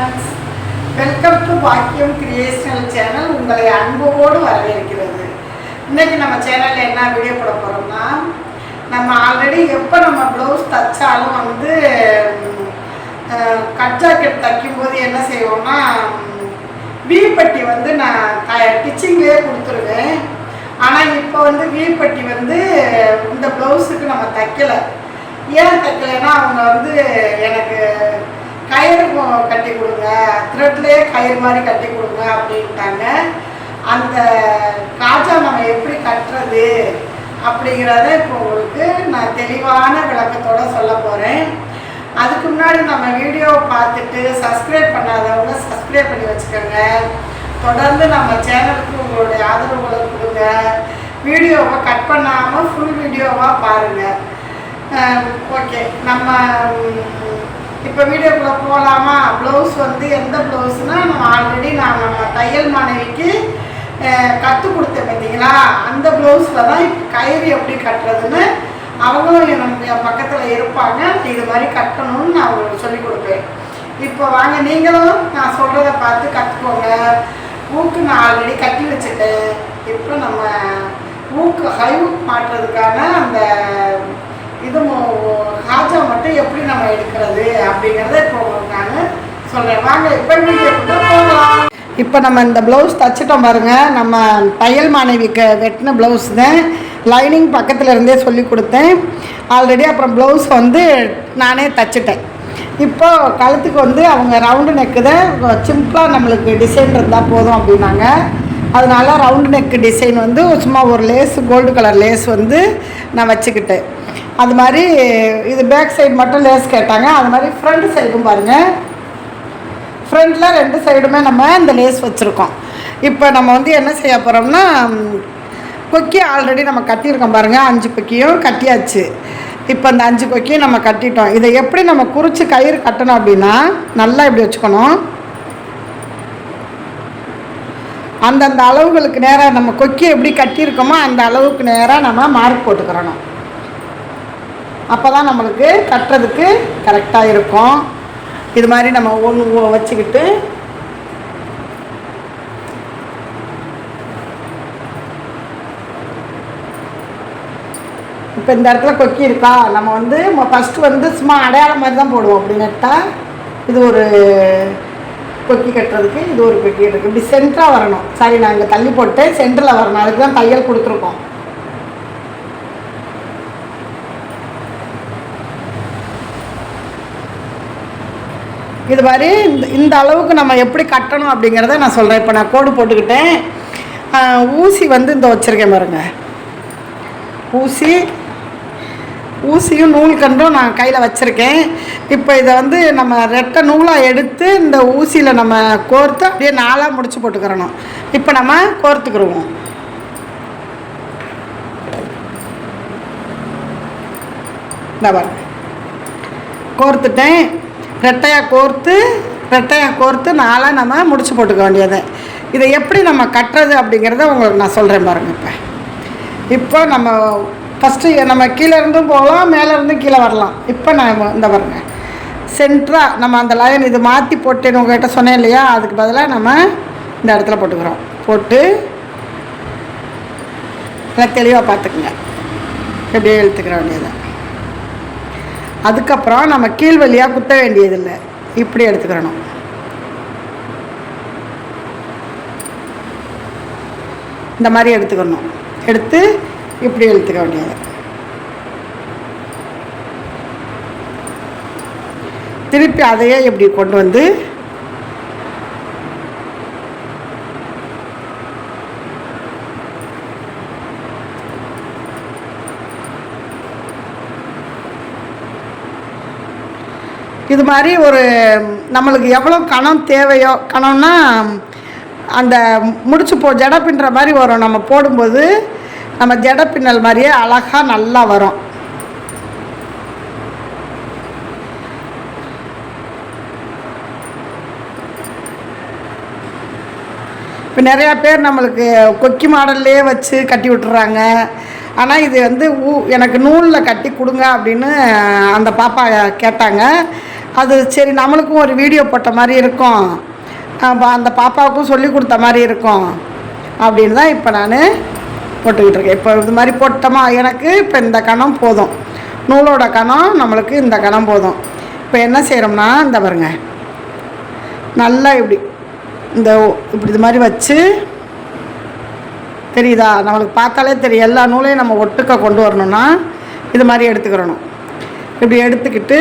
Friends welcome to பாக்கியம் creational channel உங்களை அன்போடு வரவேற்கிறது. இன்றைக்கி நம்ம சேனலில் என்ன வீடியோ போட போகிறோம்னா நம்ம ஆல்ரெடி எப்போ நம்ம ப்ளவுஸ் தைச்சாலும் வந்து கட் ஜாக்கெட் தைக்கும்போது என்ன செய்வோம்னா வீப்பட்டி வந்து நான் த டிச்சிங்லேயே கொடுத்துருவேன். ஆனால் இப்போ வந்து வீப்பட்டி வந்து இந்த ப்ளவுஸுக்கு நம்ம தைக்கலை. ஏன் தைக்கலைன்னா அவங்க வந்து எனக்கு கயிறு கட்டி கொடுங்க. த்ரெட்லேயே கயிறு மாதிரி கட்டி கொடுங்க அப்படின்ட்டாங்க. அந்த காஜா நம்ம எப்படி கட்டுறது அப்படிங்கிறத இப்போ உங்களுக்கு நான் தெளிவான விளக்கத்தோட சொல்ல போகிறேன் அதுக்கு முன்னாடி நம்ம வீடியோவை பார்த்துட்டு சப்ஸ்கிரைப் பண்ணாதவங்க சப்ஸ்கிரைப் பண்ணி வச்சுக்கோங்க. தொடர்ந்து நம்ம சேனலுக்கு உங்களுடைய ஆதரவுகளை கொடுங்க. வீடியோவை கட் பண்ணாமல் ஃபுல் வீடியோவாக பாருங்கள் ஓகே நம்ம இப்போ வீடியோக்குள்ளே போகலாமா ப்ளவுஸ் வந்து எந்த ப்ளவுஸ்னால் நம்ம ஆல்ரெடி நான் நம்ம தையல் மாணவிக்கு கற்றுக் கொடுத்தேன் பார்த்தீங்களா அந்த ப்ளவுஸில் தான் இப்போ கயிறு எப்படி கட்டுறதுன்னு அவங்களும் என் நம்ம பக்கத்தில் இருப்பாங்க. இது மாதிரி கட்டணும்னு நான் அவங்களுக்கு சொல்லிக் கொடுப்பேன். இப்போ வாங்க நீங்களும் நான் சொல்கிறத பார்த்து கற்றுக்கோங்க ஊக்கு நான் ஆல்ரெடி கட்டி வச்சுட்டேன். இப்போ நம்ம ஊக்கு ஹை மாட்டுறதுக்கான அந்த இது காஜா ஹாஜா மட்டும் எப்படி நம்ம எடுக்கிறது அப்படிங்கிறத இப்போ நான் சொல்கிறேன் வாங்க இப்போ போகலாம். இப்போ நம்ம இந்த ப்ளவுஸ் தைச்சிட்டோம் பாருங்கள் நம்ம தையல் மாணவிக்கு வெட்டின ப்ளவுஸ் தான் லைனிங் பக்கத்தில் இருந்தே சொல்லி கொடுத்தேன். ஆல்ரெடி அப்புறம் ப்ளவுஸ் வந்து நானே தைச்சிட்டேன். இப்போ கழுத்துக்கு வந்து அவங்க ரவுண்டு நெக்கு தான் சிம்பிளாக நம்மளுக்கு டிசைன் இருந்தால் போதும் அப்படின்னாங்க. அதனால ரவுண்டு நெக்கு டிசைன் வந்து சும்மா ஒரு லேஸ் கோல்டு கலர் லேஸ் வந்து நான் வச்சுக்கிட்டேன். அது மாதிரி இது பேக் சைடு மட்டும் லேஸ் கேட்டாங்க. அது மாதிரி ஃப்ரண்ட் சைடும் பாருங்கள் ஃப்ரண்ட்டில் ரெண்டு சைடுமே நம்ம இந்த லேஸ் வச்சுருக்கோம். இப்போ நம்ம வந்து என்ன செய்ய போகிறோம்னா கொக்கி ஆல்ரெடி நம்ம கட்டியிருக்கோம் பாருங்கள் அஞ்சு கொக்கியும் கட்டியாச்சு. இப்போ இந்த அஞ்சு கொக்கியும் நம்ம கட்டிட்டோம். இதை எப்படி நம்ம குறித்து கயிறு கட்டணும் அப்படின்னா நல்லா இப்படி வச்சுக்கணும். அந்தந்த அளவுகளுக்கு நேராக நம்ம கொக்கி எப்படி கட்டியிருக்கோமோ அந்த அளவுக்கு நேராக நம்ம மார்க் போட்டுக்கிறணும். அப்போ தான் நம்மளுக்கு கட்டுறதுக்கு கரெக்டாக இருக்கும். இது மாதிரி நம்ம ஒன்று வச்சுக்கிட்டு இப்போ இந்த இடத்துல கொக்கி இருக்கா? நம்ம வந்து ஃபஸ்ட்டு வந்து சும்மா அடையாளம் மாதிரி தான் போடுவோம். அப்படி நட்டா இது ஒரு கொக்கி கட்டுறதுக்கு இது ஒரு கொக்கி இருக்குது இப்படி சென்டராக வரணும். சரி நான் இங்கே தள்ளி போட்டு சென்டரில் வரணும். அதுக்கு தான் தையல் கொடுத்துருக்கோம். இது மாதிரி இந்த இந்த அளவுக்கு நம்ம எப்படி கட்டணும் அப்படிங்கிறத நான் சொல்கிறேன் இப்போ நான் கோடு போட்டுக்கிட்டேன். ஊசி வந்து இந்த வச்சுருக்கேன் பாருங்க. ஊசி ஊசியும் நூல் கண்டும் நான் கையில் வச்சுருக்கேன். இப்போ இதை வந்து நம்ம ரெட்டை நூலாக எடுத்து இந்த ஊசியில் நம்ம கோர்த்து அப்படியே நாளாக முடிச்சு போட்டுக்கிறணும். இப்போ நம்ம கோர்த்துக்கிருவோம். இந்த பாருங்க. கோர்த்துட்டேன். ரெட்டையாக கோர்த்து ரெட்டையாக கோர்த்து நாளாக நம்ம முடிச்சு போட்டுக்க வேண்டியது. இதை எப்படி நம்ம கட்டுறது அப்படிங்கிறத உங்களுக்கு நான் சொல்கிறேன் பாருங்க இப்போ. இப்போ நம்ம ஃபஸ்ட்டு நம்ம கீழே இருந்தும் போகலாம் மேலேருந்தும் கீழே வரலாம். இப்போ நான் இந்த பாருங்க. சென்ட்ராக நம்ம அந்த லைன் இது மாற்றி போட்டேன்னு உங்கள்கிட்ட சொன்னேன் இல்லையா? அதுக்கு பதிலாக நம்ம இந்த இடத்துல போட்டுக்கிறோம். போட்டு நல்லா தெளிவாக பார்த்துக்குங்க. எப்படியே இழுத்துக்கிற வேண்டியதான் அதுக்கப்புறம் நம்ம கீழ் வழியாக குத்த வேண்டியதில்லை. இப்படி எடுத்துக்கிறணும். இந்த மாதிரி எடுத்துக்கணும். எடுத்து இப்படி எடுத்துக்க வேண்டியது. திருப்பி அதையே இப்படி கொண்டு வந்து இது மாதிரி ஒரு நம்மளுக்கு எவ்வளோ கணம் தேவையோ கணம்னா அந்த முடிச்சு போ ஜடை பின்னுற மாதிரி வரும். நம்ம போடும்போது நம்ம ஜடை பின்னல் மாதிரியே அழகாக நல்லா வரும். இப்போ நிறையா பேர் நம்மளுக்கு கொக்கி மாடல்லே வச்சு கட்டி விட்டுறாங்க. ஆனால் இது வந்து ஊ எனக்கு நூலில் கட்டி கொடுங்க அப்படின்னு அந்த பாப்பா கேட்டாங்க. அது சரி நம்மளுக்கும் ஒரு வீடியோ போட்ட மாதிரி இருக்கும். அந்த பாப்பாவுக்கும் சொல்லி கொடுத்த மாதிரி இருக்கும். அப்படின்னு தான் இப்போ நான் போட்டுக்கிட்டு இருக்கேன். இப்போ இது மாதிரி போட்டோமா? எனக்கு இப்போ இந்த கணம் போதும். நூலோட கணம் நம்மளுக்கு இந்த கணம் போதும். இப்போ என்ன செய்கிறோம்னா இந்த பாருங்க. நல்லா இப்படி இந்த இப்படி இது மாதிரி வச்சு தெரியுதா? நம்மளுக்கு பார்த்தாலே தெரியும். எல்லா நூலையும் நம்ம ஒட்டுக்க கொண்டு வரணும்னா இது மாதிரி எடுத்துக்கிறணும். இப்படி எடுத்துக்கிட்டு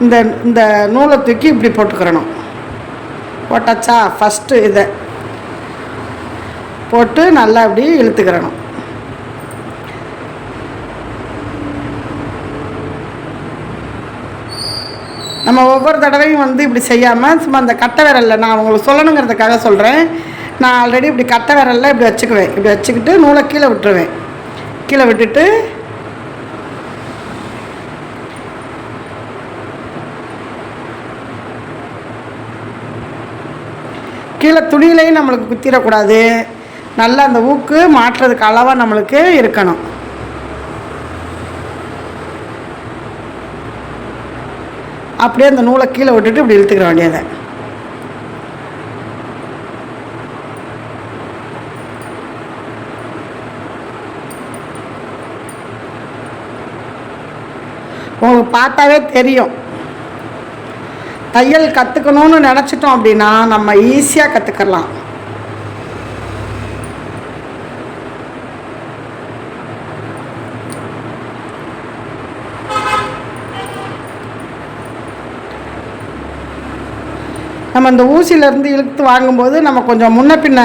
இந்த இந்த நூலை தூக்கி இப்படி போட்டுக்கிறணும். போட்டாச்சா? ஃபஸ்ட்டு இதை. போட்டு நல்லா அப்படி இழுத்துக்கிறணும். நம்ம ஒவ்வொரு தடவையும் வந்து இப்படி செய்யாமல் சும்மா அந்த கட்டை விரலில் நான் உங்களுக்கு சொல்லணுங்கிறதுக்காக சொல்கிறேன் நான் ஆல்ரெடி இப்படி கட்டை விரலில் இப்படி வச்சுக்குவேன். இப்படி வச்சுக்கிட்டு நூலை கீழே விட்டுருவேன். கீழே விட்டுட்டு கீழே துணியிலையும் நம்மளுக்கு குத்திடக்கூடாது. நல்லா அந்த ஊக்கு மாட்டுறதுக்கு அளவாக நம்மளுக்கு இருக்கணும். அப்படியே அந்த நூலை கீழே விட்டுட்டு இப்படி இழுத்துக்கிற வேண்டியதை. உங்களுக்கு பார்த்தாவே தெரியும். தையல் கற்றுக்கணும்னு நினச்சிட்டோம் அப்படின்னா நம்ம ஈஸியாக கற்றுக்கலாம் நம்ம இந்த ஊசியிலேருந்து இழுத்து வாங்கும்போது நம்ம கொஞ்சம் முன்ன பின்ன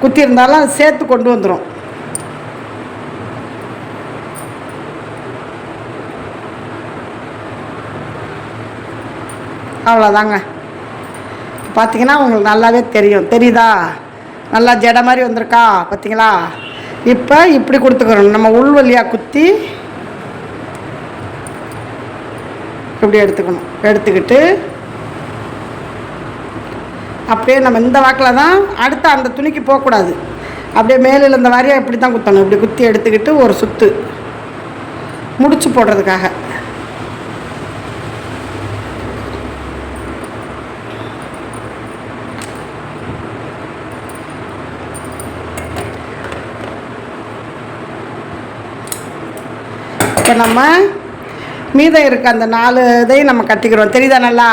குத்தி இருந்தாலும் அது சேர்த்து கொண்டு வந்துடும் அவ்வளோதாங்க பார்த்தீங்கன்னா உங்களுக்கு நல்லாவே தெரியும். தெரியுதா? நல்லா ஜடை மாதிரி வந்திருக்கா? பார்த்தீங்களா இப்போ இப்படி கொடுத்துக்கிறோம் நம்ம உள் வழியாக குத்தி இப்படி எடுத்துக்கணும். எடுத்துக்கிட்டு அப்படியே நம்ம இந்த வாக்கில் தான் அடுத்த அந்த துணிக்கு போகக்கூடாது. அப்படியே மேலில் இந்த வாரியாக இப்படி தான் குத்தணும். இப்படி குத்தி எடுத்துக்கிட்டு ஒரு சுத்து. முடிச்சு போடுறதுக்காக. நம்ம மீதம் இருக்க அந்த நாலு இதையும் நம்ம கட்டிக்கிறோம். தெரியுதா நல்லா?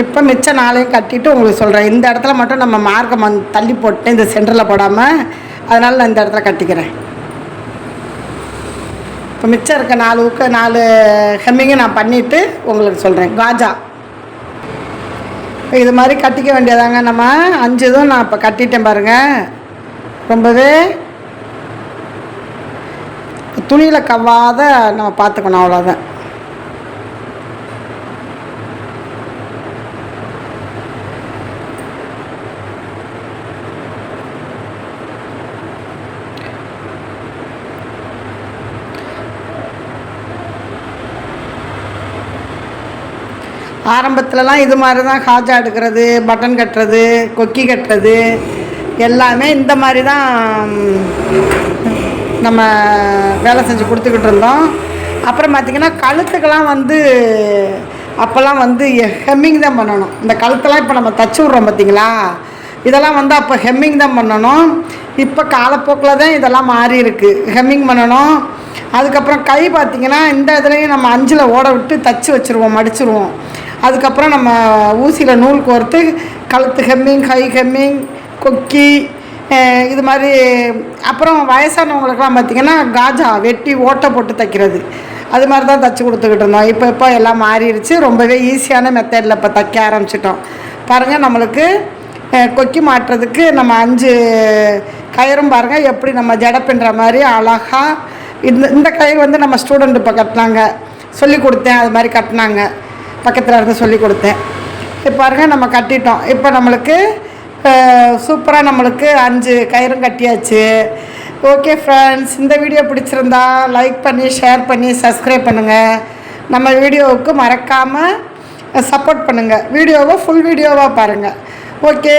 இப்போ மிச்ச நாளையும் கட்டிட்டு உங்களுக்கு சொல்கிறேன் இந்த இடத்துல மட்டும் நம்ம மார்க்கம் வந்து தள்ளி போட்டேன் இந்த சென்டரில் போடாமல் அதனால் நான் இந்த இடத்துல கட்டிக்கிறேன். இப்போ மிச்சம் இருக்க நாலு ஊக்க நாலு ஹெம்மிங்கை நான் பண்ணிவிட்டு உங்களுக்கு சொல்கிறேன் காஜா. இது மாதிரி கட்டிக்க வேண்டியதாங்க நம்ம. அஞ்சு இதுவும் நான் இப்போ கட்டிட்டேன் பாருங்கள் ரொம்பவே துணியில் கவ்வாத நம்ம பார்த்துக்கணும் அவ்வளோதான் ஆரம்பத்துலலாம் இது மாதிரி தான் ஹாஜா எடுக்கிறது பட்டன் கட்டுறது கொக்கி கட்டுறது எல்லாமே இந்த மாதிரி தான் நம்ம வேலை செஞ்சு கொடுத்துக்கிட்டு இருந்தோம். அப்புறம் பார்த்திங்கன்னா கழுத்துக்கெல்லாம் வந்து அப்போல்லாம் வந்து ஹெம்மிங் தான் பண்ணணும். இந்த கழுத்தெல்லாம் இப்போ நம்ம தச்சு விட்றோம் பார்த்தீங்களா இதெல்லாம் வந்து அப்போ ஹெம்மிங் தான் பண்ணணும். இப்போ காலப்போக்கில் தான் இதெல்லாம் மாறி இருக்குது ஹெம்மிங் பண்ணணும். அதுக்கப்புறம் கை பார்த்திங்கன்னா இந்த இதுலேயும் நம்ம அஞ்சில் ஓட விட்டு தச்சு வச்சுருவோம் மடிச்சிருவோம். அதுக்கப்புறம் நம்ம ஊசியில் நூல் கோர்த்து கழுத்து ஹெம்மிங் கை ஹெம்மிங் கொக்கி இது மாதிரி அப்புறம் வயசானவங்களுக்கெல்லாம் பார்த்திங்கன்னா காஜா வெட்டி ஓட்டை போட்டு தைக்கிறது. அது மாதிரி தான் தைச்சி கொடுத்துக்கிட்டு இருந்தோம். இப்போ இப்போ எல்லாம் மாறிடுச்சு. ரொம்பவே ஈஸியான மெத்தடில் இப்போ தைக்க ஆரம்பிச்சிட்டோம். பாருங்கள் நம்மளுக்கு கொக்கி மாட்டுறதுக்கு நம்ம அஞ்சு கயிறும் பாருங்கள் எப்படி நம்ம ஜடை பின்னுற மாதிரி அழகாக இந்த இந்த கயிறு வந்து நம்ம ஸ்டூடெண்ட் இப்போ கட்டினாங்க. சொல்லி கொடுத்தேன். அது மாதிரி கட்டினாங்க. பக்கத்தில் இருந்து சொல்லி கொடுத்தேன். இப்போ பாருங்க நம்ம கட்டிட்டோம். இப்போ நம்மளுக்கு சூப்பராக நம்மளுக்கு அஞ்சு கயிறும் கட்டியாச்சு. ஓகே ஃப்ரெண்ட்ஸ் இந்த வீடியோ பிடிச்சிருந்தா லைக் பண்ணி ஷேர் பண்ணி சப்ஸ்கிரைப் பண்ணுங்கள் நம்ம வீடியோவுக்கு மறக்காமல் சப்போர்ட் பண்ணுங்கள் வீடியோவை ஃபுல் வீடியோவாக பாருங்கள் ஓகே